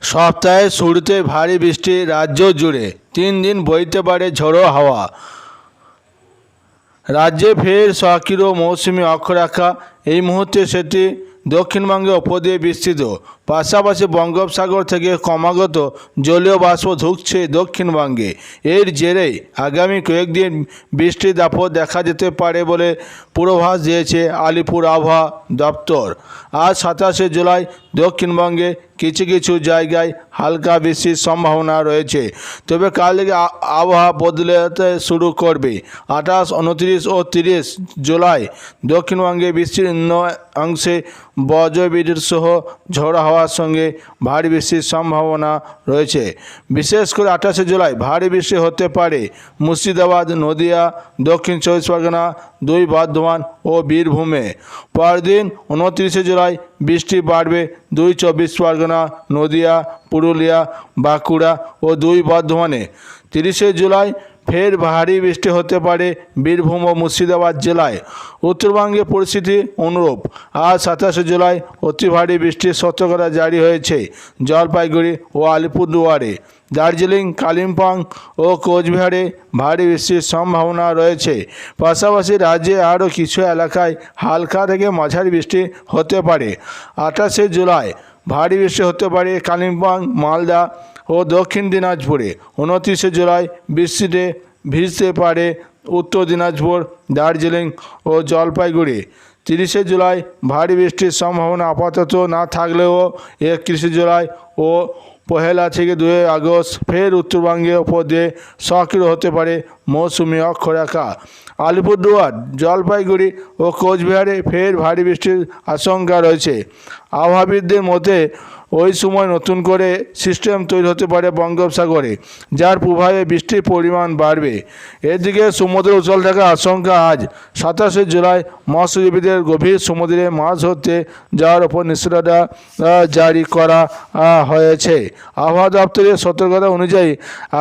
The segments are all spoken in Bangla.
সপ্তাহের শুরুতে ভারী বৃষ্টি রাজ্য জুড়ে। তিন দিন বইতে পারে ঝোড়ো হাওয়া। রাজ্যে ফের সক্রিয় মৌসুমি অক্ষরেখা। এই মুহূর্তে সেটি দক্ষিণবঙ্গে উপদে বিস্তৃত। পাশাপাশি বঙ্গোপসাগর থেকে ক্রমাগত জলীয় বাষ্প ঢুকছে দক্ষিণবঙ্গে। এর জেরেই আগামী কয়েকদিন বৃষ্টির দাপট দেখা যেতে পারে বলে পূর্বাভাস দিয়েছে আলিপুর আবহাওয়া দপ্তর। আজ সাতাশে জুলাই দক্ষিণবঙ্গে কিছু কিছু জায়গায় হালকা বৃষ্টির সম্ভাবনা রয়েছে। তবে কাল থেকে আবহাওয়া বদলাতে শুরু করবে। আঠাশ, উনত্রিশ ও তিরিশ জুলাই দক্ষিণবঙ্গে বিস্তীর্ণ অংশে বজ্রবিদ্যুৎ সহ ঝড় হওয়ার সঙ্গে ভারী বৃষ্টির সম্ভাবনা রয়েছে। বিশেষ করে আঠাশে জুলাই ভারী বৃষ্টি হতে পারে। মুর্শিদাবাদ, নদিয়া, দক্ষিণ চব্বিশ পরগনা, দুই বর্ধমান ও বীরভূমে। পরদিন উনত্রিশে জুলাই বৃষ্টি বাড়বে দুই চব্বিশ পরগনা, নদিয়া, পুরুলিয়া, বাঁকুড়া ও দুই বর্ধমানে। তিরিশে জুলাই ফের ভারী বৃষ্টি হতে পারে বীরভূম ও মুর্শিদাবাদ জেলায়। উত্তরবঙ্গে পরিস্থিতি অনুরূপ। আজ সাতাশে জুলাই অতি ভারী বৃষ্টির সতর্কতা জারি হয়েছে জলপাইগুড়ি ও আলিপুরদুয়ারে। দার্জিলিং, কালিম্পং ও কোচবিহারে ভারী বৃষ্টির সম্ভাবনা রয়েছে। পাশাপাশি রাজ্যে আরও কিছু এলাকায় হালকা থেকে মাঝারি বৃষ্টি হতে পারে। আঠাশে জুলাই ভারী বৃষ্টি হতে পারে কালিম্পং, মালদা ও দক্ষিণ দিনাজপুরে উনত্রিশে জুলাই বৃষ্টিতে ভিজতে পারে উত্তর দিনাজপুর, দার্জিলিং ও জলপাইগুড়ি। তিরিশে জুলাই ভারী বৃষ্টির সম্ভাবনা আপাতত না থাকলেও একত্রিশে জুলাই ও পহেলা থেকে দুই আগস্ট ফের উত্তরবঙ্গে ওপর দিয়ে সক্রিয় হতে পারে মৌসুমি অক্ষরেখা। আলিপুরদুয়ার, জলপাইগুড়ি ও কোচবিহারে ফের ভারী বৃষ্টির আশঙ্কা রয়েছে। আবহাওয়াবিদদের মতে ওই সময় নতুন করে সিস্টেম তৈরি হতে পারে বঙ্গোপসাগরে, যার প্রভাবে বৃষ্টির পরিমাণ বাড়বে। এদিকে সমুদ্র উচল থাকার আশঙ্কা আজ সাতাশে জুলাই মৎস্যজীবীদের গভীর সমুদ্রে মাছ ধরতে যাওয়ার ওপর নিষেধাজ্ঞা জারি করা হয়েছে। আবহাওয়া দপ্তরের সতর্কতা অনুযায়ী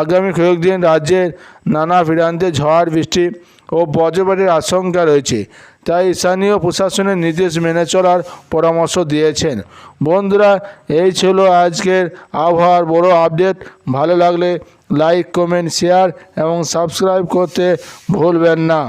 আগামী কয়েকদিন রাজ্যের নানা প্রান্তে ঝড়, বৃষ্টি ও বজ্রপাতের আশঙ্কা রয়েছে। তাই স্থানীয় প্রশাসনের নির্দেশ মেনে চলার পরামর্শ দিয়েছেন। বন্ধুরা, এই ছিল আজকের আবহাওয়ার বড় আপডেট। ভালো লাগলে লাইক, কমেন্ট, শেয়ার এবং সাবস্ক্রাইব করতে ভুলবেন না।